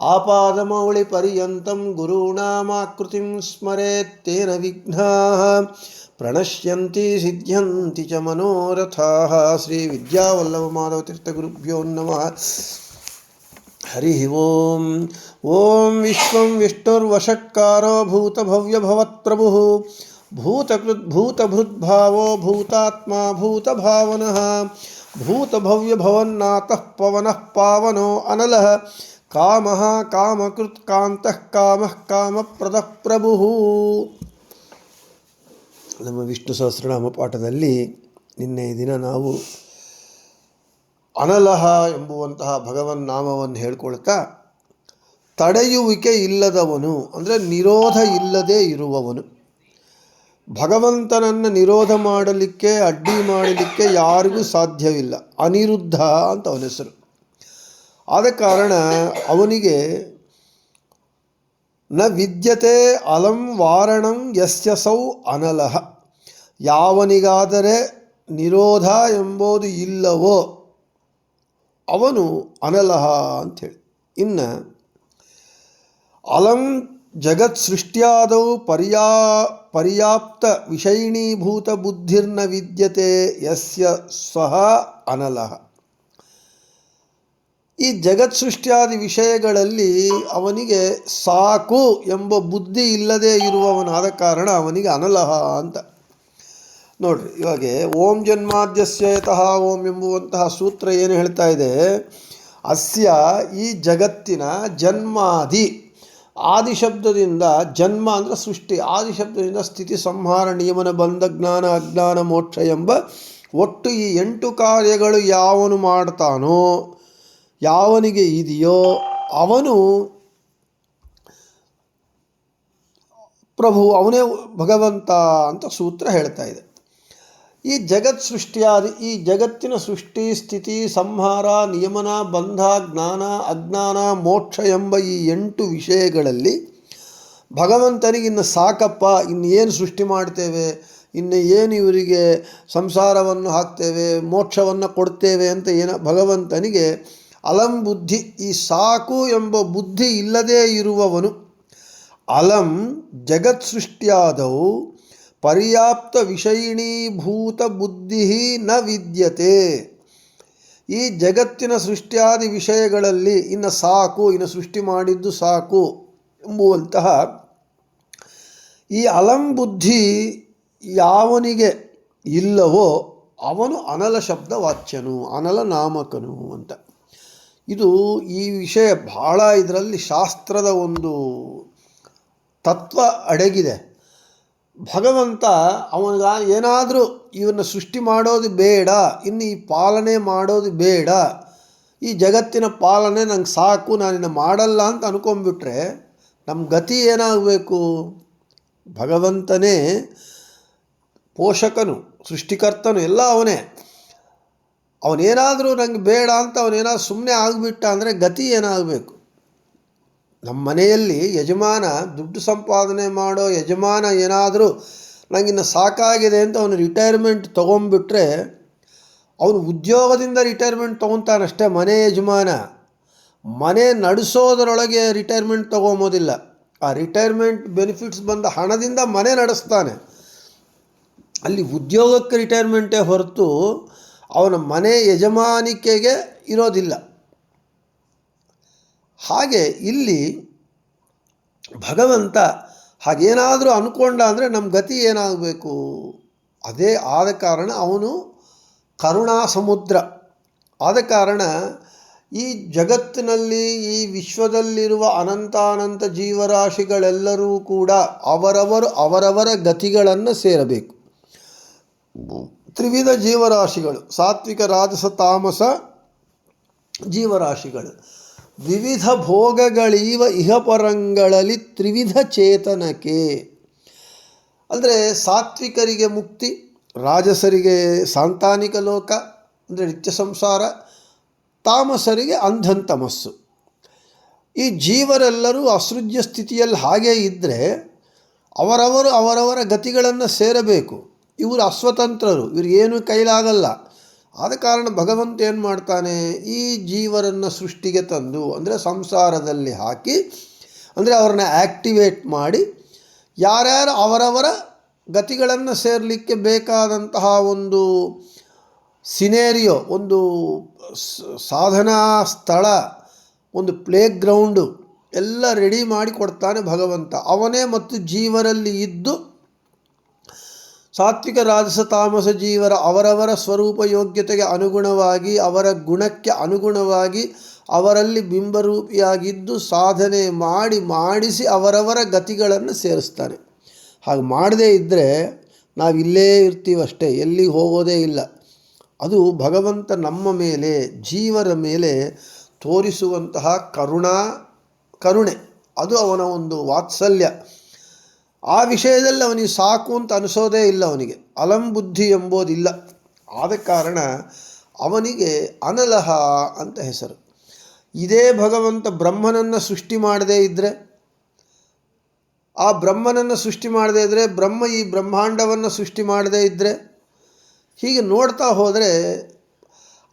आपादमौलिपर्यन्तं गुरूणामाकृतिं स्मरेत्तेन विघ्नाः, प्रणश्यन्ति, सिद्ध्यन्ति च मनोरथाः। श्रीविद्यावल्लभमाधवतीर्थगुरुभ्यो नमः। हरिः ॐ ॐ विश्वं विष्णुर्वषट्कारो भूतभव्यभवत्प्रभुः। भूतकृद्भूतभृद्भावो भूतात्मा भूतभावनः। भूतभव्यभवन्नाथः पवनः पावनो अनलः। ಕಾಮಃ ಕಾಮಕೃತ್ ಕಾಂತಃ ಕಾಮ ಪ್ರದ ಪ್ರಭು ನಮ್ಮ ವಿಷ್ಣು ಸಹಸ್ರನಾಮ ಪಾಠದಲ್ಲಿ ನಿನ್ನೆ ದಿನ ನಾವು ಅನಲಹ ಎಂಬುವಂತಹ ಭಗವನ್ ನಾಮವನ್ನು ಹೇಳ್ಕೊಳ್ತಾ, ತಡೆಯುವಿಕೆ ಇಲ್ಲದವನು, ಅಂದರೆ ನಿರೋಧ ಇಲ್ಲದೆ ಇರುವವನು, ಭಗವಂತನನ್ನು ನಿರೋಧ ಮಾಡಲಿಕ್ಕೆ, ಅಡ್ಡಿ ಮಾಡಲಿಕ್ಕೆ ಯಾರಿಗೂ ಸಾಧ್ಯವಿಲ್ಲ, ಅನಿರುದ್ಧ ಅಂತ ಅವನ ಹೆಸರು. ಆದ ಕಾರಣ ಅವನಿಗೆ ನ ವಿದ್ಯತೆ ಅಲಂ ವಾರಣಂ ಯಸ್ಯಸೌ ಅನಲಹ. ಯಾವನಿಗಾದರೆ ನಿರೋಧ ಎಂಬುದು ಇಲ್ಲವೋ ಅವನು ಅನಲಹ ಅಂಥೇಳಿ ಇನ್ನು ಅಲಂ ಜಗತ್ ಸೃಷ್ಟಿಯಾದವು ಪರ್ಯಾ ಪರ್ಯಾಪ್ತ ವಿಷಯಣೀಭೂತ ಬುದ್ಧಿರ್ನ ವಿದ್ಯತೆ ಯಸ್ಯ ಸಹ ಅನಲಹ. ಈ ಜಗತ್ ಸೃಷ್ಟಿಯಾದಿ ವಿಷಯಗಳಲ್ಲಿ ಅವನಿಗೆ ಸಾಕು ಎಂಬ ಬುದ್ಧಿ ಇಲ್ಲದೆ ಇರುವವನಾದ ಕಾರಣ ಅವನಿಗೆ ಅನಲಹ ಅಂತ. ನೋಡ್ರಿ, ಇವಾಗ ಓಂ ಜನ್ಮಾದ್ಯಸ್ಯತಃ ಓಂ ಎಂಬುವಂತಹ ಸೂತ್ರ ಏನು ಹೇಳ್ತಾ ಇದೆ? ಅಸ್ಯ ಈ ಜಗತ್ತಿನ ಜನ್ಮಾದಿ. ಆದಿಶಬ್ದದಿಂದ ಜನ್ಮ ಅಂದರೆ ಸೃಷ್ಟಿ ಆದಿಶಬ್ದದಿಂದ ಸ್ಥಿತಿ ಸಂಹಾರ, ನಿಯಮನ ಬಂಧ, ಜ್ಞಾನ, ಅಜ್ಞಾನ, ಮೋಕ್ಷ ಎಂಬ ಒಟ್ಟು ಈ ಎಂಟು ಕಾರ್ಯಗಳು ಯಾವನು ಮಾಡ್ತಾನೋ ಯಾವನಿಗೆ ಇದೆಯೋ ಅವನು ಪ್ರಭು ಅವನೇ ಭಗವಂತ ಅಂತ ಸೂತ್ರ ಹೇಳ್ತಾ ಇದೆ. ಈ ಜಗತ್ ಸೃಷ್ಟಿಯಾದಿ, ಈ ಜಗತ್ತಿನ ಸೃಷ್ಟಿ, ಸ್ಥಿತಿ, ಸಂಹಾರ, ನಿಯಮನ, ಬಂಧ, ಜ್ಞಾನ, ಅಜ್ಞಾನ, ಮೋಕ್ಷ ಎಂಬ ಈ ಎಂಟು ವಿಷಯಗಳಲ್ಲಿ ಭಗವಂತನಿಗೆ ಇನ್ನು ಸಾಕಪ್ಪ, ಇನ್ನು ಏನು ಸೃಷ್ಟಿ ಮಾಡ್ತೇವೆ, ಇನ್ನು ಏನು ಇವರಿಗೆ ಸಂಸಾರವನ್ನು ಹಾಕ್ತೇವೆ, ಮೋಕ್ಷವನ್ನು ಕೊಡ್ತೇವೆ ಅಂತ ಏನ ಭಗವಂತನಿಗೆ ಅಲಂ ಬುದ್ಧಿ, ಈ ಸಾಕು ಎಂಬ ಬುದ್ಧಿ ಇಲ್ಲದೇ ಇರುವವನು ಅಲಂ ಜಗತ್ ಸೃಷ್ಟಿಯಾದವು, ಪರ್ಯಾಪ್ತ ವಿಷಯಿಣೀಭೂತ ಬುದ್ಧಿ ನ ವಿದ್ಯತೆ. ಈ ಜಗತ್ತಿನ ಸೃಷ್ಟಿಯಾದಿ ವಿಷಯಗಳಲ್ಲಿ ಇನ್ನು ಸಾಕು, ಇನ್ನು ಸೃಷ್ಟಿ ಮಾಡಿದ್ದು ಸಾಕು ಎಂಬುವಂತಹ ಈ ಅಲಂ ಬುದ್ಧಿ ಯಾವನಿಗೆ ಇಲ್ಲವೋ ಅವನು ಅನಲ ಶಬ್ದ ವಾಚ್ಯನು, ಅನಲ ನಾಮಕನು ಅಂತ. ಇದು ಈ ವಿಷಯ ಬಹಳ ಇದರಲ್ಲಿ ಶಾಸ್ತ್ರದ ಒಂದು ತತ್ವ ಅಡಗಿದೆ. ಭಗವಂತ ಅವನಿಗ ಏನಾದರೂ ಇವನ್ನ ಸೃಷ್ಟಿ ಮಾಡೋದು ಬೇಡ, ಇನ್ನು ಈ ಪಾಲನೆ ಮಾಡೋದು ಬೇಡ, ಈ ಜಗತ್ತಿನ ಪಾಲನೆ ನಂಗೆ ಸಾಕು ನಾನಿನ್ನು ಮಾಡಲ್ಲ ಅಂತ ಅನ್ಕೊಂಬಿಟ್ರೆ ನಮ್ಮ ಗತಿ ಏನಾಗಬೇಕು? ಭಗವಂತನೇ ಪೋಷಕನು, ಸೃಷ್ಟಿಕರ್ತನು ಎಲ್ಲ ಅವನೇ. ಅವನೇನಾದರೂ ನಂಗೆ ಬೇಡ ಅಂತ ಅವನೇನಾದ್ರು ಸುಮ್ಮನೆ ಆಗಿಬಿಟ್ಟ ಅಂದರೆ ಗತಿ ಏನಾಗಬೇಕು? ನಮ್ಮ ಮನೆಯಲ್ಲಿ ಯಜಮಾನ ದುಡ್ಡು ಸಂಪಾದನೆ ಮಾಡೋ ಯಜಮಾನ ಏನಾದರೂ ನನಗಿನ್ನು ಸಾಕಾಗಿದೆ ಅಂತ ಅವನು ರಿಟೈರ್ಮೆಂಟ್ ತೊಗೊಂಬಿಟ್ರೆ ಅವನು ಉದ್ಯೋಗದಿಂದ ರಿಟೈರ್ಮೆಂಟ್ ತೊಗೊತಾನಷ್ಟೇ ಮನೆ ಯಜಮಾನ. ಮನೆ ನಡೆಸೋದರೊಳಗೆ ರಿಟೈರ್ಮೆಂಟ್ ತೊಗೊಂಬೋದಿಲ್ಲ ಆ ರಿಟೈರ್ಮೆಂಟ್ ಬೆನಿಫಿಟ್ಸ್ ಬಂದ ಹಣದಿಂದ ಮನೆ ನಡೆಸ್ತಾನೆ. ಅಲ್ಲಿ ಉದ್ಯೋಗಕ್ಕೆ ರಿಟೈರ್ಮೆಂಟೇ ಹೊರತು ಅವನ ಮನೆ ಯಜಮಾನಿಕೆಗೆ ಇರೋದಿಲ್ಲ. ಹಾಗೆ ಇಲ್ಲಿ ಭಗವಂತ ಹಾಗೇನಾದರೂ ಅಂದ್ಕೊಂಡ ಅಂದರೆ ನಮ್ಮ ಗತಿ ಏನಾಗಬೇಕು? ಅದೇ ಆದ ಕಾರಣ ಅವನು ಕರುಣಾ ಸಮುದ್ರ ಆದ ಕಾರಣ ಈ ಜಗತ್ತಿನಲ್ಲಿ, ಈ ವಿಶ್ವದಲ್ಲಿರುವ ಅನಂತಾನಂತ ಜೀವರಾಶಿಗಳೆಲ್ಲರೂ ಕೂಡ ಅವರವರು ಅವರವರ ಗತಿಗಳನ್ನು ಸೇರಬೇಕು. ತ್ರಿವಿಧ ಜೀವರಾಶಿಗಳು, ಸಾತ್ವಿಕ, ರಾಜಸ, ತಾಮಸ ಜೀವರಾಶಿಗಳು. ವಿವಿಧ ಭೋಗಗಳೀವ ಇಹಪರಂಗಳಲ್ಲಿ ತ್ರಿವಿಧ ಚೇತನಕ್ಕೆ. ಅಂದರೆ ಸಾತ್ವಿಕರಿಗೆ ಮುಕ್ತಿ, ರಾಜಸರಿಗೆ ಸಾಂತಾನಿಕ ಲೋಕ, ಅಂದರೆ ನಿತ್ಯ ಸಂಸಾರ, ತಾಮಸರಿಗೆ ಅಂಧನ್ ತಮಸ್ಸು. ಈ ಜೀವರೆಲ್ಲರೂ ಅಸೃಜ್ಯ ಸ್ಥಿತಿಯಲ್ಲಿ ಹಾಗೇ ಇದ್ದರೆ ಅವರವರು ಅವರವರ ಗತಿಗಳನ್ನು ಸೇರಬೇಕು. ಇವರು ಅಸ್ವತಂತ್ರರು ಇವ್ರಿಗೇನು ಕೈಲಾಗಲ್ಲ. ಆದ ಕಾರಣ ಭಗವಂತ ಏನು ಮಾಡ್ತಾನೆ? ಈ ಜೀವರನ್ನು ಸೃಷ್ಟಿಗೆ ತಂದು, ಅಂದರೆ ಸಂಸಾರದಲ್ಲಿ ಹಾಕಿ, ಅಂದರೆ ಅವ್ರನ್ನ ಆ್ಯಕ್ಟಿವೇಟ್ ಮಾಡಿ, ಯಾರ್ಯಾರು ಅವರವರ ಗತಿಗಳನ್ನು ಸೇರಲಿಕ್ಕೆ ಬೇಕಾದಂತಹ ಒಂದು ಸಿನೇರಿಯೋ, ಒಂದು ಸಾಧನಾ ಸ್ಥಳ, ಒಂದು ಪ್ಲೇ ಗ್ರೌಂಡು ಎಲ್ಲ ರೆಡಿ ಮಾಡಿ ಕೊಡ್ತಾನೆ ಭಗವಂತ. ಅವನೇ ಮತ್ತು ಜೀವರಲ್ಲಿ ಇದ್ದು ಸಾತ್ವಿಕ ರಾಜಸ ತಾಮಸ ಜೀವರ ಅವರವರ ಸ್ವರೂಪ ಯೋಗ್ಯತೆಗೆ ಅನುಗುಣವಾಗಿ, ಅವರ ಗುಣಕ್ಕೆ ಅನುಗುಣವಾಗಿ, ಅವರಲ್ಲಿ ಬಿಂಬರೂಪಿಯಾಗಿದ್ದು ಸಾಧನೆ ಮಾಡಿ ಮಾಡಿಸಿ ಅವರವರ ಗತಿಗಳನ್ನು ಸೇರಿಸ್ತಾರೆ. ಹಾಗೆ ಮಾಡದೇ ಇದ್ದರೆ ನಾವು ಇಲ್ಲೇ ಇರ್ತೀವಷ್ಟೇ ಎಲ್ಲಿ ಹೋಗೋದೇ ಇಲ್ಲ. ಅದು ಭಗವಂತ ನಮ್ಮ ಮೇಲೆ, ಜೀವರ ಮೇಲೆ ತೋರಿಸುವಂತಹ ಕರುಣಾ, ಕರುಣೆ. ಅದು ಅವನ ಒಂದು ವಾತ್ಸಲ್ಯ. ಆ ವಿಷಯದಲ್ಲಿ ಅವನಿಗೆ ಸಾಕು ಅಂತ ಅನಿಸೋದೇ ಇಲ್ಲ ಅವನಿಗೆ. ಅಲಂಬುದ್ಧಿ ಎಂಬುದಿಲ್ಲ. ಆದ ಕಾರಣ ಅವನಿಗೆ ಅನಲಹ ಅಂತ ಹೆಸರು. ಇದೇ ಭಗವಂತ ಬ್ರಹ್ಮನನ್ನು ಸೃಷ್ಟಿ ಮಾಡದೇ ಇದ್ದರೆ ಆ ಬ್ರಹ್ಮನನ್ನು ಸೃಷ್ಟಿ ಮಾಡದೇ ಇದ್ದರೆ ಬ್ರಹ್ಮ ಈ ಬ್ರಹ್ಮಾಂಡವನ್ನು ಸೃಷ್ಟಿ ಮಾಡದೇ ಇದ್ದರೆ ಹೀಗೆ ನೋಡ್ತಾ ಹೋದರೆ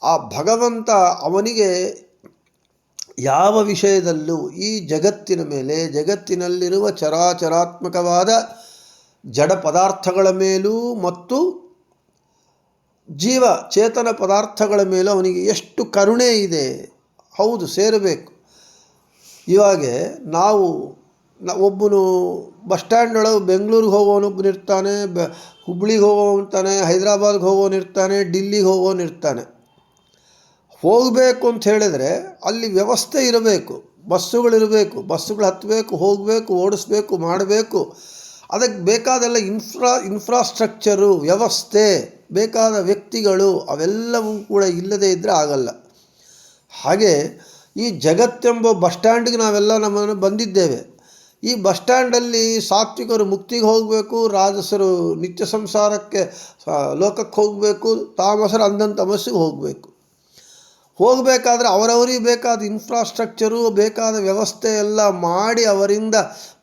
ಆ ಭಗವಂತ ಅವನಿಗೆ ಯಾವ ವಿಷಯದಲ್ಲೂ ಈ ಜಗತ್ತಿನ ಮೇಲೆ, ಜಗತ್ತಿನಲ್ಲಿರುವ ಚರಾಚರಾತ್ಮಕವಾದ ಜಡ ಪದಾರ್ಥಗಳ ಮೇಲೂ ಮತ್ತು ಜೀವ ಚೇತನ ಪದಾರ್ಥಗಳ ಮೇಲೂ ಅವನಿಗೆ ಎಷ್ಟು ಕರುಣೆ ಇದೆ. ಹೌದು, ಸೇರಬೇಕು. ಇವಾಗ ನಾವು ಒಬ್ಬನು ಬಸ್ ಸ್ಟ್ಯಾಂಡ್ ಒಳಗೆ ಬೆಂಗಳೂರಿಗೆ ಹೋಗೋನೊಬ್ಬನಿರ್ತಾನೆ ಬ, ಹುಬ್ಳಿಗೆ ಹೋಗೋನಿರ್ತಾನೆ ಹೈದರಾಬಾದ್ಗೆ ಹೋಗೋನಿರ್ತಾನೆ ಡಿಲ್ಲಿಗೆ ಹೋಗೋನಿರ್ತಾನೆ ಹೋಗಬೇಕು ಅಂತ ಹೇಳಿದರೆ ಅಲ್ಲಿ ವ್ಯವಸ್ಥೆ ಇರಬೇಕು. ಬಸ್ಸುಗಳಿರಬೇಕು, ಬಸ್ಸುಗಳು ಹತ್ತಬೇಕು, ಹೋಗಬೇಕು, ಓಡಿಸ್ಬೇಕು, ಮಾಡಬೇಕು. ಅದಕ್ಕೆ ಬೇಕಾದೆಲ್ಲ ಇನ್ಫ್ರಾ ಇನ್ಫ್ರಾಸ್ಟ್ರಕ್ಚರು ವ್ಯವಸ್ಥೆ, ಬೇಕಾದ ವ್ಯಕ್ತಿಗಳು ಅವೆಲ್ಲವೂ ಕೂಡ ಇಲ್ಲದೇ ಇದ್ದರೆ ಆಗಲ್ಲ. ಹಾಗೆ ಈ ಜಗತ್ತೆಂಬ ಬಸ್ ಸ್ಟ್ಯಾಂಡ್ಗೆ ನಾವೆಲ್ಲ ನಮ್ಮನ್ನು ಬಂದಿದ್ದೇವೆ. ಈ ಬಸ್ ಸ್ಟ್ಯಾಂಡಲ್ಲಿ ಸಾತ್ವಿಕರು ಮುಕ್ತಿಗೆ ಹೋಗಬೇಕು, ರಾಜಸರು ನಿತ್ಯ ಸಂಸಾರಕ್ಕೆ ಲೋಕಕ್ಕೆ ಹೋಗಬೇಕು, ತಾಮಸರು ಅಂಧನ್ ತಮಸ್ಸಿಗೆ ಹೋಗಬೇಕು. ಹೋಗಬೇಕಾದ್ರೆ ಅವರವರಿಗೆ ಬೇಕಾದ ಇನ್ಫ್ರಾಸ್ಟ್ರಕ್ಚರು ಬೇಕಾದ ವ್ಯವಸ್ಥೆ ಎಲ್ಲ ಮಾಡಿ ಅವರಿಂದ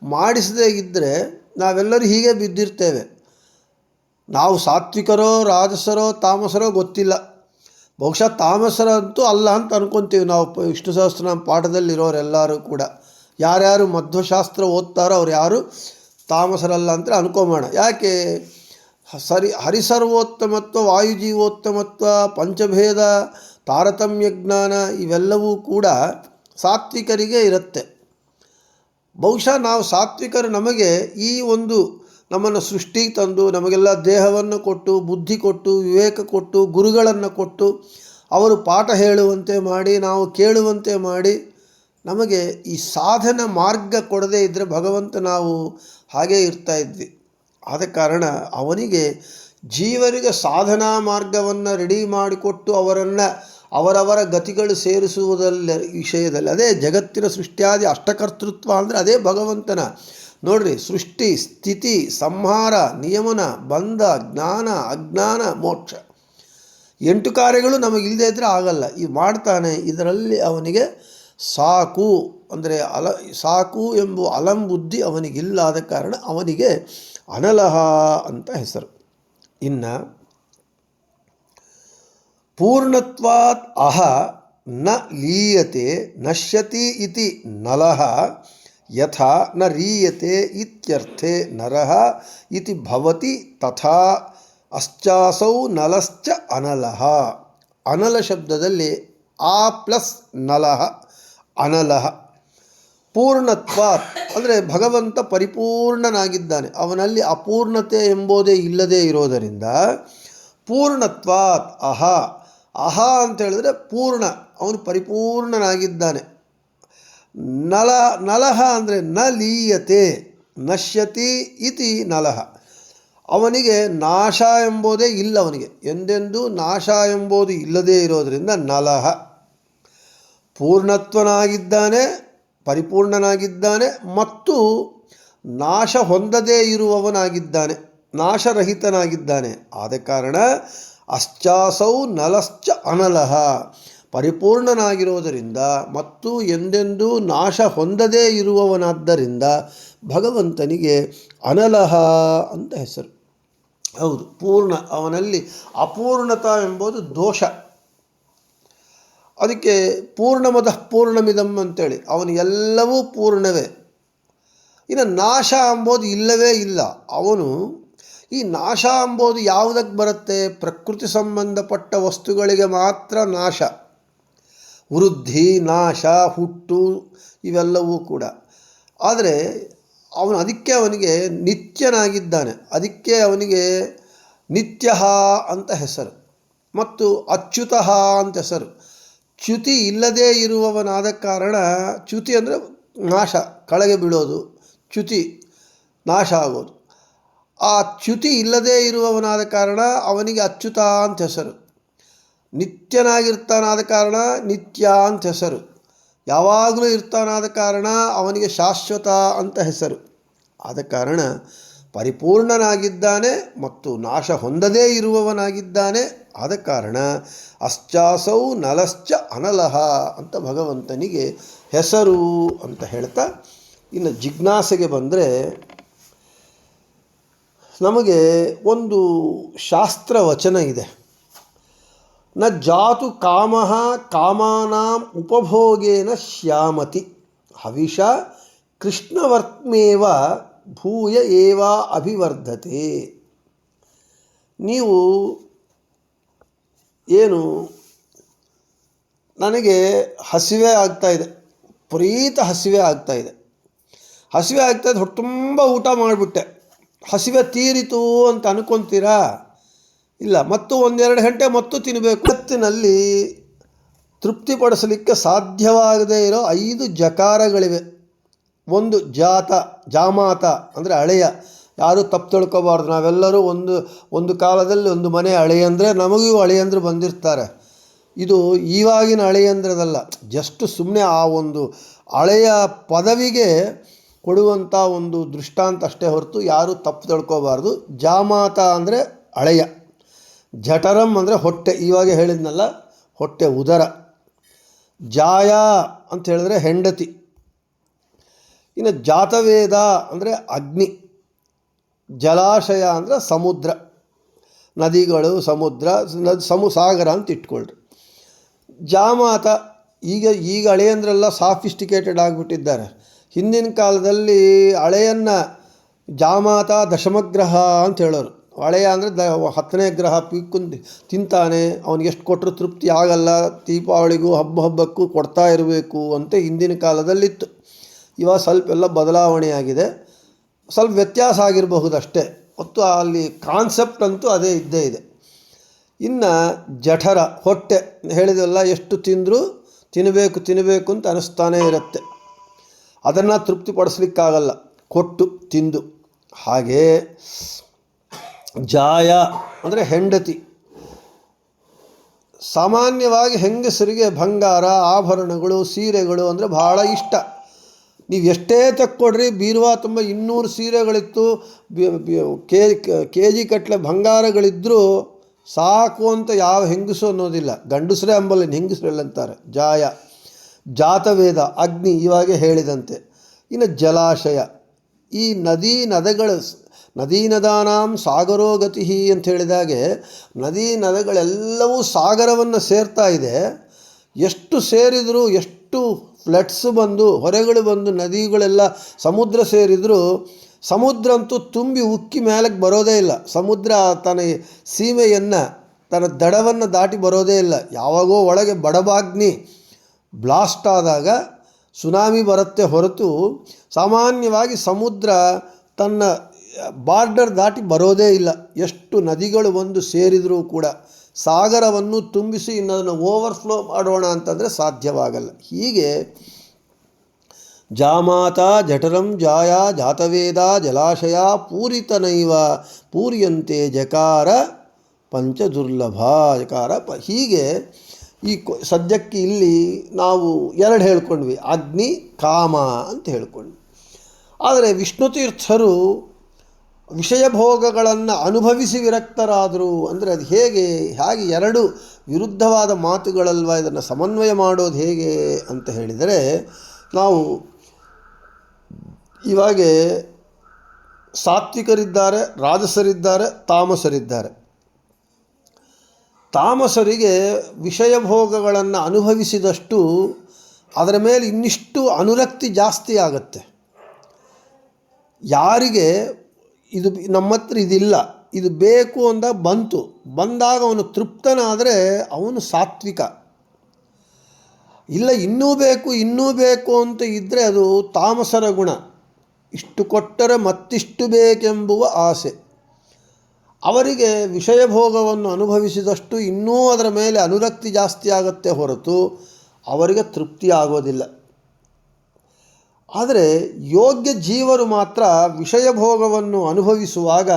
ಮಾಡಿಸದೇ ಇದ್ದರೆ ನಾವೆಲ್ಲರೂ ಹೀಗೆ ಬಿದ್ದಿರ್ತೇವೆ. ನಾವು ಸಾತ್ವಿಕರೋ, ರಾಜಸರೋ, ತಾಮಸರೋ ಗೊತ್ತಿಲ್ಲ. ಬಹುಶಃ ತಾಮಸರಂತೂ ಅಲ್ಲ ಅಂತ ಅನ್ಕೊತೀವಿ ನಾವು ವಿಷ್ಣು ಸಹಸ್ರನಾಮ ಪಾಠದಲ್ಲಿರೋರೆಲ್ಲರೂ ಕೂಡ. ಯಾರ್ಯಾರು ಮಧ್ವಶಾಸ್ತ್ರ ಓದ್ತಾರೋ ಅವ್ರು ಯಾರು ತಾಮಸರಲ್ಲ ಅಂತ ಅನ್ಕೋಬೋಣ ಯಾಕೆ? ಸರಿ ಹರಿಸರ್ವೋತ್ತಮತ್ವ, ವಾಯುಜೀವೋತ್ತಮತ್ವ, ಪಂಚಭೇದ ತಾರತಮ್ಯ ಜ್ಞಾನ ಇವೆಲ್ಲವೂ ಕೂಡ ಸಾತ್ವಿಕರಿಗೆ ಇರುತ್ತೆ. ಬಹುಶಃ ನಾವು ಸಾತ್ವಿಕರು ನಮಗೆ ಈ ಒಂದು ನಮ್ಮನ್ನು ಸೃಷ್ಟಿಗೆ ತಂದು, ನಮಗೆಲ್ಲ ದೇಹವನ್ನು ಕೊಟ್ಟು, ಬುದ್ಧಿ ಕೊಟ್ಟು, ವಿವೇಕ ಕೊಟ್ಟು, ಗುರುಗಳನ್ನು ಕೊಟ್ಟು, ಅವರು ಪಾಠ ಹೇಳುವಂತೆ ಮಾಡಿ, ನಾವು ಕೇಳುವಂತೆ ಮಾಡಿ ನಮಗೆ ಈ ಸಾಧನ ಮಾರ್ಗ ಕೊಡದೇ ಇದ್ದರೆ ಭಗವಂತ ನಾವು ಹಾಗೇ ಇರ್ತಾ ಇದ್ವಿ. ಆದ ಕಾರಣ ಅವನಿಗೆ ಜೀವರಿಗೆ ಸಾಧನಾ ಮಾರ್ಗವನ್ನು ರೆಡಿ ಮಾಡಿಕೊಟ್ಟು ಅವರನ್ನು ಅವರವರ ಗತಿಗಳು ಸೇರಿಸುವುದಲ್ಲ ವಿಷಯದಲ್ಲಿ. ಅದೇ ಜಗತ್ತಿನ ಸೃಷ್ಟಿಯಾದಿ ಅಷ್ಟಕರ್ತೃತ್ವ ಅಂದರೆ ಅದೇ ಭಗವಂತನ. ನೋಡ್ರಿ, ಸೃಷ್ಟಿ, ಸ್ಥಿತಿ, ಸಂಹಾರ, ನಿಯಮನ, ಬಂಧ, ಜ್ಞಾನ, ಅಜ್ಞಾನ, ಮೋಕ್ಷ. ಎಂಟು ಕಾರ್ಯಗಳು ನಮಗಿಲ್ಲದೆ ಇದ್ದರೆ ಆಗಲ್ಲ. ಈ ಮಾಡ್ತಾನೆ, ಇದರಲ್ಲಿ ಅವನಿಗೆ ಸಾಕು ಅಂದರೆ ಅಲ, ಸಾಕು ಎಂಬ ಅಲಂಬುದ್ಧಿ ಅವನಿಗಿಲ್ಲಾದ ಕಾರಣ ಅವನಿಗೆ ಅನಲಹ ಅಂತ ಹೆಸರು. ಇನ್ನು ಪೂರ್ಣತ್ವಾತ್ ಅಹ ನ ಲೀಯತೆ ನಶ್ಯತಿ ಇತಿ ನಲಃ ಯಥಾ ನ ರೀಯತೆ ಇತ್ಯರ್ಥೆ ನರಃ ಇತಿ ಭವತಿ ತಥಾ ಅಶ್ಚಾಸೌ ನಲಶ್ಚ ಅನಲಃ ಅನಲ ಶಬ್ದದಲ್ಲಿ ಆ ಪ್ಲಸ್ ನಲಹ ಅನಲಃ ಪೂರ್ಣತ್ವಾತ್ ಅಂದರೆ ಭಗವಂತ ಪರಿಪೂರ್ಣನಾಗಿದ್ದಾನೆ. ಅವನಲ್ಲಿ ಅಪೂರ್ಣತೆ ಎಂಬುದೇ ಇಲ್ಲದೇ ಇರೋದರಿಂದ ಪೂರ್ಣತ್ವಾತ್, ಅಹ. ಅಹ ಅಂತ ಹೇಳಿದ್ರೆ ಪೂರ್ಣ, ಅವನು ಪರಿಪೂರ್ಣನಾಗಿದ್ದಾನೆ. ನಲ, ನಲಹ ಅಂದರೆ ನ ಲೀಯತೆ ನಶ್ಯತಿ ಇತಿ ನಲಹ. ಅವನಿಗೆ ನಾಶ ಎಂಬುದೇ ಇಲ್ಲ ಅವನಿಗೆ. ಎಂದೆಂದೂ ನಾಶ ಎಂಬುದು ಇಲ್ಲದೇ ಇರೋದರಿಂದ ನಲಹ. ಪೂರ್ಣತ್ವನಾಗಿದ್ದಾನೆ ಪರಿಪೂರ್ಣನಾಗಿದ್ದಾನೆ ಮತ್ತು ನಾಶ ಹೊಂದದೇ ಇರುವವನಾಗಿದ್ದಾನೆ, ನಾಶರಹಿತನಾಗಿದ್ದಾನೆ. ಆದ ಕಾರಣ ಅಶ್ಚಾಸೌ ನಲಶ್ಚ ಅನಲಹ. ಪರಿಪೂರ್ಣನಾಗಿರೋದರಿಂದ ಮತ್ತು ಎಂದೆಂದೂ ನಾಶ ಹೊಂದದೇ ಇರುವವನಾದ್ದರಿಂದ ಭಗವಂತನಿಗೆ ಅನಲಹ ಅಂತ ಹೆಸರು. ಹೌದು, ಪೂರ್ಣ, ಅವನಲ್ಲಿ ಅಪೂರ್ಣತ ಎಂಬುದು ದೋಷ. ಅದಕ್ಕೆ ಪೂರ್ಣಮದ ಪೂರ್ಣಮಿದಂ ಅಂತೇಳಿ. ಅವನು ಎಲ್ಲವೂ ಪೂರ್ಣವೇ. ಇನ್ನು ನಾಶ ಅಂಬೋದು ಇಲ್ಲವೇ ಇಲ್ಲ. ಅವನು ಈ ನಾಶ ಅಂಬೋದು ಯಾವುದಕ್ಕೆ ಬರುತ್ತೆ? ಪ್ರಕೃತಿ ಸಂಬಂಧಪಟ್ಟ ವಸ್ತುಗಳಿಗೆ ಮಾತ್ರ ನಾಶ. ವೃದ್ಧಿ, ನಾಶ, ಹುಟ್ಟು ಇವೆಲ್ಲವೂ ಕೂಡ. ಆದರೆ ಅವನು ಅದಕ್ಕೆ ಅವನಿಗೆ ನಿತ್ಯನಾಗಿದ್ದಾನೆ. ಅದಕ್ಕೆ ಅವನಿಗೆ ನಿತ್ಯ ಅಂತ ಹೆಸರು. ಮತ್ತು ಅಚ್ಯುತ ಅಂತ ಹೆಸರು. ಚ್ಯುತಿ ಇಲ್ಲದೇ ಇರುವವನಾದ ಕಾರಣ ಚ್ಯುತಿ ಅಂದರೆ ನಾಶ, ಕಳೆಗೆ ಬೀಳೋದು. ಚ್ಯುತಿ ನಾಶ ಆಗೋದು. ಆ ಚ್ಯುತಿ ಇಲ್ಲದೇ ಇರುವವನಾದ ಕಾರಣ ಅವನಿಗೆ ಅಚ್ಯುತ ಅಂತ ಹೆಸರು. ನಿತ್ಯನಾಗಿರ್ತಾನಾದ ಕಾರಣ ನಿತ್ಯ ಅಂತ ಹೆಸರು. ಯಾವಾಗಲೂ ಇರ್ತಾನಾದ ಕಾರಣ ಅವನಿಗೆ ಶಾಶ್ವತ ಅಂತ ಹೆಸರು. ಆದ ಕಾರಣ ಪರಿಪೂರ್ಣನಾಗಿದ್ದಾನೆ ಮತ್ತು ನಾಶ ಹೊಂದದೇ ಇರುವವನಾಗಿದ್ದಾನೆ. ಆದ ಕಾರಣ ಅಶ್ಚಾಸೌ ನಲಶ್ಚ ಅನಲಹ ಅಂತ ಭಗವಂತನಿಗೆ ಹೆಸರು ಅಂತ ಹೇಳ್ತಾ ಇನ್ನು ಜಿಜ್ಞಾಸೆಗೆ ಬಂದರೆ ನಮಗೆ ಒಂದು ಶಾಸ್ತ್ರ ವಚನ ಇದೆ. ನ ಜಾತು ಕಾಮ ಕಾಮಾನಾಂ ಉಪಭೋಗೇನ ಶ್ಯಾಮತಿ. ಹವಿಷ ಕೃಷ್ಣವರ್ತ್ಮೇವ ಭೂಯ ಏವಾ ಅಭಿವರ್ಧತೆ. ನೀವು ಏನು? ನನಗೆ ಹಸಿವೆ ಇದೆ. ವಿಪರೀತ ಹಸಿವೆ ಆಗ್ತಾಯಿದೆ ಹಸಿವೆ ಆಗ್ತಾ ಇದೆ, ಹೊಟ್ಟೆ ತುಂಬ ಊಟ ಮಾಡಿಬಿಟ್ಟೆ. ಹಸಿವೆ ತೀರಿತು ಅಂತ ಅನ್ಕೊತೀರಾ? ಇಲ್ಲ, ಮತ್ತು ಒಂದೆರಡು ಗಂಟೆ ಮತ್ತು ತಿನ್ನಬೇಕು ಹತ್ತಿನಲ್ಲಿ ತೃಪ್ತಿಪಡಿಸಲಿಕ್ಕೆ ಸಾಧ್ಯವಾಗದೇ ಇರೋ ಐದು ಜಕಾರಗಳಿವೆ. ಒಂದು ಜಾತ, ಜಾಮಾತ, ಅಂದರೆ ಹಳೆಯ ಯಾರೂ ತಪ್ಪು ತಿಳ್ಕೋಬಾರ್ದು. ನಾವೆಲ್ಲರೂ ಒಂದು ಒಂದು ಕಾಲದಲ್ಲಿ ಒಂದು ಮನೆ ಹಳೆಯಂದರೆ ನಮಗೂ ಹಳೆಯಂದ್ರೆ ಬಂದಿರ್ತಾರೆ. ಇದು ಇವಾಗಿನ ಹಳೆಯಂದ್ರದಲ್ಲ ಜಸ್ಟ್ ಸುಮ್ಮನೆ ಆ ಒಂದು ಹಳೆಯ ಪದವಿಗೆ ಕೊಡುವಂಥ ಒಂದು ದೃಷ್ಟಾಂತ ಅಷ್ಟೇ ಹೊರತು ಯಾರೂ ತಪ್ಪು ತಿಳ್ಕೋಬಾರ್ದು. ಜಾಮಾತ ಅಂದರೆ ಹಳೆಯ, ಜಠರಂ ಅಂದರೆ ಹೊಟ್ಟೆ. ಇವಾಗ ಹೇಳಿದ್ನಲ್ಲ, ಹೊಟ್ಟೆ ಉದರ. ಜಾಯ ಅಂತ ಹೇಳಿದ್ರೆ ಹೆಂಡತಿ. ಇನ್ನು ಜಾತವೇದ ಅಂದರೆ ಅಗ್ನಿ. ಜಲಾಶಯ ಅಂದರೆ ಸಮುದ್ರ. ನದಿಗಳು, ಸಮುದ್ರ ನದಿ ಸಮು ಸಾಗರ ಅಂತ ಇಟ್ಕೊಳ್ರಿ. ಜಾಮಾತ, ಈಗ ಈಗ ಹಳೆಯಂದ್ರೆಲ್ಲ ಸಾಫಿಸ್ಟಿಕೇಟೆಡ್ ಆಗಿಬಿಟ್ಟಿದ್ದಾರೆ. ಹಿಂದಿನ ಕಾಲದಲ್ಲಿ ಹಳೆಯನ್ನು ಜಾಮಾತ, ದಶಮಗ್ರಹ ಅಂತ ಹೇಳೋರು. ಹಳೆಯ ಅಂದರೆ ದ ಹತ್ತನೇ ಗ್ರಹ ಪೀಕುಂದು ತಿಂತಾನೆ, ಅವ್ನಿಗೆ ಎಷ್ಟು ಕೊಟ್ಟರು ತೃಪ್ತಿ ಆಗಲ್ಲ, ದೀಪಾವಳಿಗೂ, ಹಬ್ಬ ಹಬ್ಬಕ್ಕೂ ಕೊಡ್ತಾ ಇರಬೇಕು ಅಂತ ಹಿಂದಿನ ಕಾಲದಲ್ಲಿತ್ತು. ಇವಾಗ ಸ್ವಲ್ಪ ಎಲ್ಲ ಬದಲಾವಣೆ ಆಗಿದೆ. ಸ್ವಲ್ಪ ವ್ಯತ್ಯಾಸ ಆಗಿರಬಹುದು ಅಷ್ಟೇ ಮತ್ತು ಅಲ್ಲಿ ಕಾನ್ಸೆಪ್ಟ್ ಅಂತೂ ಅದೇ ಇದ್ದೇ ಇದೆ. ಇನ್ನು ಜಠರ, ಹೊಟ್ಟೆ ಹೇಳಿದೆಲ್ಲ ಎಷ್ಟು ತಿಂದರೂ ತಿನ್ನಬೇಕು ತಿನ್ನಬೇಕು ಅಂತ ಅನಿಸ್ತಾನೇ ಇರುತ್ತೆ. ಅದನ್ನು ತೃಪ್ತಿಪಡಿಸ್ಲಿಕ್ಕಾಗಲ್ಲ. ಕೊಟ್ಟು, ತಿಂದು. ಹಾಗೇ ಜಾಯ ಅಂದರೆ ಹೆಂಡತಿ. ಸಾಮಾನ್ಯವಾಗಿ ಹೆಂಗಸರಿಗೆ ಬಂಗಾರ, ಆಭರಣಗಳು, ಸೀರೆಗಳು ಅಂದರೆ ಭಾಳ ಇಷ್ಟ. ನೀವು ಎಷ್ಟೇ ತಕ್ಕೊಡ್ರಿ, ಬೀರ್ವಾ ತುಂಬ ಇನ್ನೂರು ಸೀರೆಗಳಿತ್ತು ಕೆ ಜಿ ಕಟ್ಲೆ ಬಂಗಾರಗಳಿದ್ದರೂ ಸಾಕು ಅಂತ ಯಾವ ಹೆಂಗಸು ಅನ್ನೋದಿಲ್ಲ. ಗಂಡಸರೇ ಅಂಬಲ್ಲ ಹೆಂಗಸರಲ್ಲಿ ಅಂತಾರೆ ಜಾಯ, ಜಾತವೇದ, ಅಗ್ನಿ ಇವಾಗೆ ಹೇಳಿದಂತೆ. ಇನ್ನು ಜಲಾಶಯ, ಈ ನದಿ ನದಗಳ, ನದೀ ನದಾನಾಂ ಸಾಗರೋ ಗತಿ ಅಂತ ಹೇಳಿದಾಗೆ ನದಿ ನದಗಳೆಲ್ಲವೂ ಸಾಗರವನ್ನು ಸೇರ್ತಾ ಇದೆ. ಎಷ್ಟು ಸೇರಿದರೂ ಎಷ್ಟು ಫ್ಲಡ್ಸ್ ಬಂದು, ಹೊರೆಗಳು ಬಂದು, ನದಿಗಳೆಲ್ಲ ಸಮುದ್ರ ಸೇರಿದರೂ ಸಮುದ್ರ ಅಂತೂ ತುಂಬಿ ಉಕ್ಕಿ ಮೇಲಕ್ಕೆ ಬರೋದೇ ಇಲ್ಲ. ಸಮುದ್ರ ತನ್ನ ಸೀಮೆಯನ್ನು, ತನ್ನ ದಡವನ್ನು ದಾಟಿ ಬರೋದೇ ಇಲ್ಲ. ಯಾವಾಗೋ ಒಳಗೆ ಬಡಬಾಗ್ನಿ ಬ್ಲಾಸ್ಟ್ ಆದಾಗ ಸುನಾಮಿ ಬರುತ್ತೆ ಹೊರತು ಸಾಮಾನ್ಯವಾಗಿ ಸಮುದ್ರ ತನ್ನ ಬಾರ್ಡರ್ ದಾಟಿ ಬರೋದೇ ಇಲ್ಲ. ಎಷ್ಟು ನದಿಗಳು ಬಂದು ಸೇರಿದರೂ ಕೂಡ ಸಾಗರವನ್ನು ತುಂಬಿಸಿ ಇನ್ನದನ್ನು ಓವರ್ಫ್ಲೋ ಮಾಡೋಣ ಅಂತಂದರೆ ಸಾಧ್ಯವಾಗಲ್ಲ. ಹೀಗೆ ಜಾಮಾತ ಜಠರಂ ಜಾಯ ಜಾತವೇದ ಜಲಾಶಯ ಪೂರಿತನೈವ ಪೂರಿಯಂತೆ ಜಕಾರ ಪಂಚ ದುರ್ಲಭ ಜಕಾರ ಪ ಹೀಗೆ ಈ ಸದ್ಯಕ್ಕೆ ಇಲ್ಲಿ ನಾವು ಎರಡು ಹೇಳ್ಕೊಂಡ್ವಿ. ಅಗ್ನಿ, ಕಾಮ ಅಂತ ಹೇಳ್ಕೊಂಡ್ವಿ. ಆದರೆ ವಿಷ್ಣು ತೀರ್ಥರು ವಿಷಯ ಭೋಗಗಳನ್ನು ಅನುಭವಿಸಿ ವಿರಕ್ತರಾದರು ಅಂದರೆ ಅದು ಹೇಗೆ? ಹಾಗೆ ಎರಡು ವಿರುದ್ಧವಾದ ಮಾತುಗಳಲ್ವ? ಇದನ್ನು ಸಮನ್ವಯ ಮಾಡೋದು ಹೇಗೆ ಅಂತ ಹೇಳಿದರೆ, ನಾವು ಇವಾಗ ಸಾತ್ವಿಕರಿದ್ದಾರೆ, ರಾಜಸರಿದ್ದಾರೆ, ತಾಮಸರಿದ್ದಾರೆ. ತಾಮಸರಿಗೆ ವಿಷಯ ಭೋಗಗಳನ್ನು ಅನುಭವಿಸಿದಷ್ಟು ಅದರ ಮೇಲೆ ಇನ್ನಿಷ್ಟು ಅನುರಕ್ತಿ ಜಾಸ್ತಿ ಆಗುತ್ತೆ. ಯಾರಿಗೆ ಇದು ನಮ್ಮ ಹತ್ರ ಇದಿಲ್ಲ. ಇದು ಬೇಕು ಅಂದ ಬಂತು. ಬಂದಾಗ ಅವನು ತೃಪ್ತನಾದರೆ ಅವನು ಸಾತ್ವಿಕ. ಇಲ್ಲ, ಇನ್ನೂ ಬೇಕು ಇನ್ನೂ ಬೇಕು ಅಂತ ಇದ್ದರೆ ಅದು ತಾಮಸರ ಗುಣ. ಇಷ್ಟು ಕೊಟ್ಟರೆ ಮತ್ತಿಷ್ಟು ಬೇಕೆಂಬುವ ಆಸೆ. ಅವರಿಗೆ ವಿಷಯ ಭೋಗವನ್ನು ಅನುಭವಿಸಿದಷ್ಟು ಇನ್ನೂ ಅದರ ಮೇಲೆ ಅನುರಕ್ತಿ ಜಾಸ್ತಿ ಆಗುತ್ತೆ ಹೊರತು ಅವರಿಗೆ ತೃಪ್ತಿ ಆಗೋದಿಲ್ಲ. ಆದರೆ ಯೋಗ್ಯ ಜೀವರು ಮಾತ್ರ ವಿಷಯ ಭೋಗವನ್ನು ಅನುಭವಿಸುವಾಗ,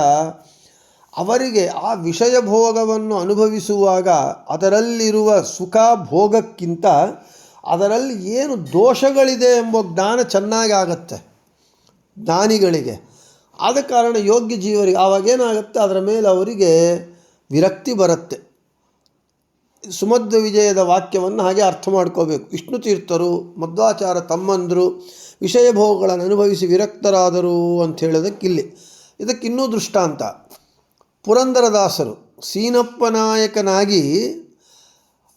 ಅವರಿಗೆ ಆ ವಿಷಯ ಭೋಗವನ್ನು ಅನುಭವಿಸುವಾಗ ಅದರಲ್ಲಿರುವ ಸುಖ ಭೋಗಕ್ಕಿಂತ ಅದರಲ್ಲಿ ಏನು ದೋಷಗಳಿದೆ ಎಂಬ ಜ್ಞಾನ ಚೆನ್ನಾಗಿ ಆಗತ್ತೆ, ಜ್ಞಾನಿಗಳಿಗೆ. ಆದ ಕಾರಣ ಯೋಗ್ಯ ಜೀವರಿಗೆ ಆವಾಗೇನಾಗುತ್ತೆ ಅದರ ಮೇಲೆ ಅವರಿಗೆ ವಿರಕ್ತಿ ಬರುತ್ತೆ. ಸುಮಧ್ವ ವಿಜಯದ ವಾಕ್ಯವನ್ನು ಹಾಗೆ ಅರ್ಥ ಮಾಡ್ಕೋಬೇಕು. ವಿಷ್ಣು ತೀರ್ಥರು, ಮಧ್ವಾಚಾರ ತಮ್ಮಂದರು ವಿಷಯ ಭೋಗಗಳನ್ನು ಅನುಭವಿಸಿ ವಿರಕ್ತರಾದರು ಅಂತ ಹೇಳೋದಕ್ಕಿಲ್ಲಿ. ಇದಕ್ಕಿನ್ನೂ ದೃಷ್ಟಾಂತ. ಪುರಂದರದಾಸರು ಸೀನಪ್ಪ ನಾಯಕನಾಗಿ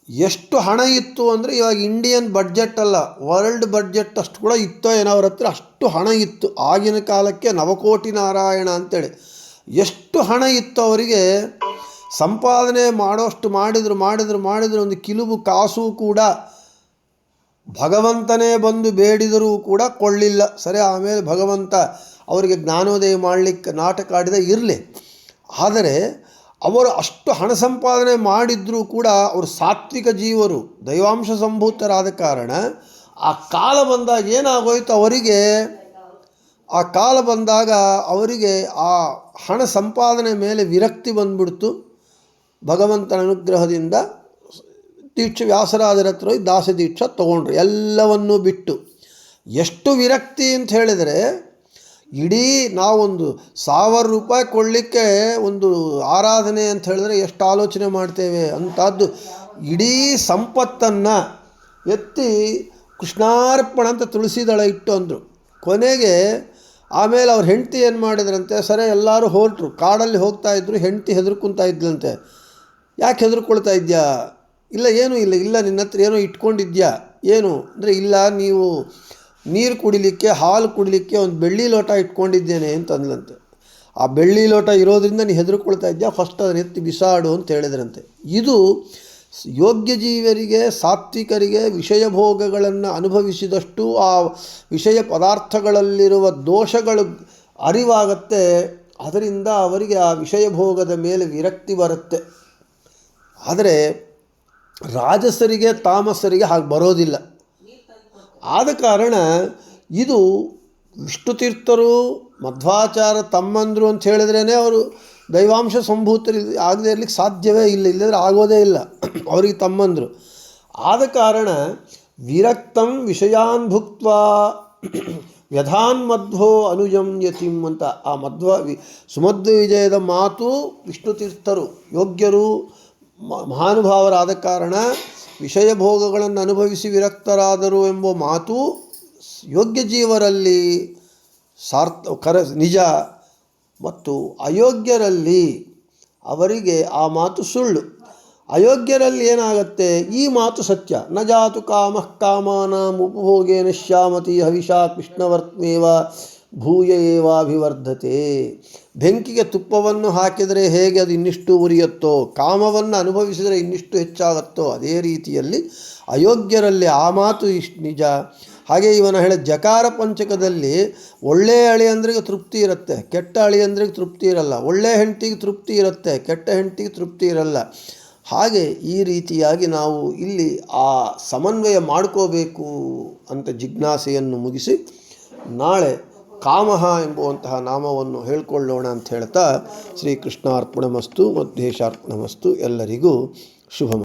ಎಷ್ಟು ಹಣ ಇತ್ತು ಅಂದರೆ ಇವಾಗ ಇಂಡಿಯನ್ ಬಡ್ಜೆಟ್ ಅಲ್ಲ, ವರ್ಲ್ಡ್ ಬಡ್ಜೆಟ್ ಅಷ್ಟು ಕೂಡ ಇತ್ತೋ ಏನೋ ಅವ್ರ ಹತ್ರ ಅಷ್ಟು ಹಣ ಇತ್ತು. ಆಗಿನ ಕಾಲಕ್ಕೆ ನವಕೋಟಿ ನಾರಾಯಣ ಅಂತೇಳಿ. ಎಷ್ಟು ಹಣ ಇತ್ತು ಅವರಿಗೆ? ಸಂಪಾದನೆ ಮಾಡೋಷ್ಟು ಮಾಡಿದರು ಮಾಡಿದರು ಮಾಡಿದರು, ಒಂದು ಕಿಲುಬು ಕಾಸು ಕೂಡ ಭಗವಂತನೇ ಬಂದು ಬೇಡಿದರೂ ಕೂಡ ಕೊಳ್ಳಿಲ್ಲ. ಸರಿ, ಆಮೇಲೆ ಭಗವಂತ ಅವರಿಗೆ ಜ್ಞಾನೋದಯ ಮಾಡಲಿಕ್ಕೆ ನಾಟಕ ಆಡಿದ ಇರಲಿ. ಆದರೆ ಅವರು ಅಷ್ಟು ಹಣ ಸಂಪಾದನೆ ಮಾಡಿದ್ರೂ ಕೂಡ ಅವರು ಸಾತ್ವಿಕ ಜೀವರು, ದೈವಾಂಶ ಸಂಭೂತರಾದ ಕಾರಣ ಆ ಕಾಲ ಬಂದಾಗ ಏನಾಗೋಯ್ತು ಅವರಿಗೆ? ಆ ಕಾಲ ಬಂದಾಗ ಅವರಿಗೆ ಆ ಹಣ ಸಂಪಾದನೆ ಮೇಲೆ ವಿರಕ್ತಿ ಬಂದ್ಬಿಡ್ತು. ಭಗವಂತನ ಅನುಗ್ರಹದಿಂದ ದೀಕ್ಷೆ ವ್ಯಾಸರಾಜರ ಹತ್ರ ಹೋಗಿ ದಾಸ ದೀಕ್ಷೆ ತೊಗೊಂಡ್ರು. ಎಲ್ಲವನ್ನೂ ಬಿಟ್ಟು. ಎಷ್ಟು ವಿರಕ್ತಿ ಅಂತ ಹೇಳಿದರೆ, ಇಡೀ ನಾವೊಂದು ಸಾವಿರ ರೂಪಾಯಿ ಕೊಡಲಿಕ್ಕೆ ಒಂದು ಆರಾಧನೆ ಅಂತ ಹೇಳಿದ್ರೆ ಎಷ್ಟು ಆಲೋಚನೆ ಮಾಡ್ತೇವೆ ಅಂಥದ್ದು. ಇಡೀ ಸಂಪತ್ತನ್ನು ಎತ್ತಿ ಕೃಷ್ಣಾರ್ಪಣ ಅಂತ ತುಳಸಿದಳ ಇಟ್ಟು ಅಂದರು. ಕೊನೆಗೆ ಆಮೇಲೆ ಅವ್ರ ಹೆಂಡತಿ ಏನು ಮಾಡಿದ್ರಂತೆ, ಸರಿ ಎಲ್ಲರೂ ಹೊರಟ್ರು ಕಾಡಲ್ಲಿ ಹೋಗ್ತಾ ಇದ್ರು, ಹೆಂಡತಿ ಹೆದರ್ಕೊಂತ ಇದ್ಲಂತೆ. ಯಾಕೆ ಹೆದರ್ಕೊಳ್ತಾ ಇದ್ಯಾ? ಇಲ್ಲ, ಏನೂ ಇಲ್ಲ ಇಲ್ಲ, ನಿನ್ನ ಹತ್ರ ಏನೋ ಇಟ್ಕೊಂಡಿದ್ಯಾ? ಏನು? ಅಂದರೆ ಇಲ್ಲ, ನೀವು ನೀರು ಕುಡಿಲಿಕ್ಕೆ, ಹಾಲು ಕುಡಿಲಿಕ್ಕೆ ಒಂದು ಬೆಳ್ಳಿ ಲೋಟ ಇಟ್ಕೊಂಡಿದ್ದೇನೆ ಅಂತ ಅಂದ್ಲಂತೆ. ಆ ಬೆಳ್ಳಿ ಲೋಟ ಇರೋದರಿಂದ ನೀನು ಹೆದರ್ಕೊಳ್ತಾ ಇದ್ಯಾ? ಫಸ್ಟ್ ಅದನ್ನ ಎತ್ತಿ ಬಿಸಾಡು ಅಂತ ಹೇಳಿದ್ರಂತೆ. ಇದು ಯೋಗ್ಯ ಜೀವರಿಗೆ, ಸಾತ್ವಿಕರಿಗೆ ವಿಷಯ ಭೋಗಗಳನ್ನು ಅನುಭವಿಸಿದಷ್ಟು ಆ ವಿಷಯ ಪದಾರ್ಥಗಳಲ್ಲಿರುವ ದೋಷಗಳು ಅರಿವಾಗತ್ತೆ. ಅದರಿಂದ ಅವರಿಗೆ ಆ ವಿಷಯ ಭೋಗದ ಮೇಲೆ ವಿರಕ್ತಿ ಬರುತ್ತೆ. ಆದರೆ ರಾಜಸರಿಗೆ, ತಾಮಸರಿಗೆ ಹಾಗೆ ಬರೋದಿಲ್ಲ. ಆದ ಕಾರಣ ಇದು ವಿಷ್ಣು ತೀರ್ಥರು ಮಧ್ವಾಚಾರ ತಮ್ಮಂದರು ಅಂತ ಹೇಳಿದ್ರೇ ಅವರು ದೈವಾಂಶ ಸಂಭೂತರಿ ಆಗದೇ ಇರಲಿಕ್ಕೆ ಸಾಧ್ಯವೇ ಇಲ್ಲ, ಇಲ್ಲದ್ರೆ ಆಗೋದೇ ಇಲ್ಲ. ಅವರಿಗೆ ತಮ್ಮಂದರು. ಆದ ಕಾರಣ ವಿರಕ್ತಂ ವಿಷಯಾನ್ ಭುಕ್ತ ವ್ಯಧಾನ್ ಮಧ್ವೋ ಅನುಜಂ ಯತಿಂ ಅಂತ ಆ ಮಧ್ವ ವಿ ಸುಮಧ್ವ ವಿಜಯದ ಮಾತು ವಿಷ್ಣು ತೀರ್ಥರು ಯೋಗ್ಯರು ಮಹಾನುಭಾವರಾದ ಕಾರಣ ವಿಷಯ ಭೋಗಗಳನ್ನು ಅನುಭವಿಸಿ ವಿರಕ್ತರಾದರು ಎಂಬ ಮಾತು ಯೋಗ್ಯ ಜೀವರಲ್ಲಿ ಸಾರ್ಥ, ಕರ, ನಿಜ ಮತ್ತು ಅಯೋಗ್ಯರಲ್ಲಿ ಅವರಿಗೆ ಆ ಮಾತು ಸುಳ್ಳು. ಅಯೋಗ್ಯರಲ್ಲಿ ಏನಾಗತ್ತೆ? ಈ ಮಾತು ಸತ್ಯ. ನ ಜಾತು ಕಾಮಃ ಕಾಮಾನಾಂ ಉಪಭೋಗೇನ ಶ್ಯಾಮತಿ ಹವಿಷಾ ಕೃಷ್ಣವರ್ತ್ಮೇವ ಭೂಯ ಏವಾಭಿವರ್ಧತೆ. ಬೆಂಕಿಗೆ ತುಪ್ಪವನ್ನು ಹಾಕಿದರೆ ಹೇಗೆ ಅದು ಇನ್ನಿಷ್ಟು ಉರಿಯುತ್ತೋ, ಕಾಮವನ್ನು ಅನುಭವಿಸಿದರೆ ಇನ್ನಿಷ್ಟು ಹೆಚ್ಚಾಗುತ್ತೋ, ಅದೇ ರೀತಿಯಲ್ಲಿ ಅಯೋಗ್ಯರಲ್ಲಿ ಆ ಮಾತು ಇಷ್ಟು ನಿಜ. ಹಾಗೆ ಇವನ ಹೇಳ ಜಕಾರ ಪಂಚಕದಲ್ಲಿ ಒಳ್ಳೆಯ ಅಳಿಯಂದ್ರಿಗೆ ತೃಪ್ತಿ ಇರುತ್ತೆ, ಕೆಟ್ಟ ಅಳಿಯಂದ್ರಿಗೆ ತೃಪ್ತಿ ಇರಲ್ಲ ಒಳ್ಳೆಯ ಹೆಂಡತಿಗೆ ತೃಪ್ತಿ ಇರುತ್ತೆ, ಕೆಟ್ಟ ಹೆಂಡತಿಗೆ ತೃಪ್ತಿ ಇರಲ್ಲ. ಹಾಗೆ ಈ ರೀತಿಯಾಗಿ ನಾವು ಇಲ್ಲಿ ಆ ಸಮನ್ವಯ ಮಾಡ್ಕೋಬೇಕು ಅಂತ ಜಿಜ್ಞಾಸೆಯನ್ನು ಮುಗಿಸಿ ನಾಳೆ ಕಾಮಹ ಎಂಬುವಂತಹ ನಾಮವನ್ನು ಹೇಳ್ಕೊಳ್ಳೋಣ ಅಂತ ಹೇಳ್ತಾ ಶ್ರೀಕೃಷ್ಣಾರ್ಪಣಮಸ್ತು ಮಧ್ಯೇಶಾರ್ಪಣಮಸ್ತು ಎಲ್ಲರಿಗೂ ಶುಭ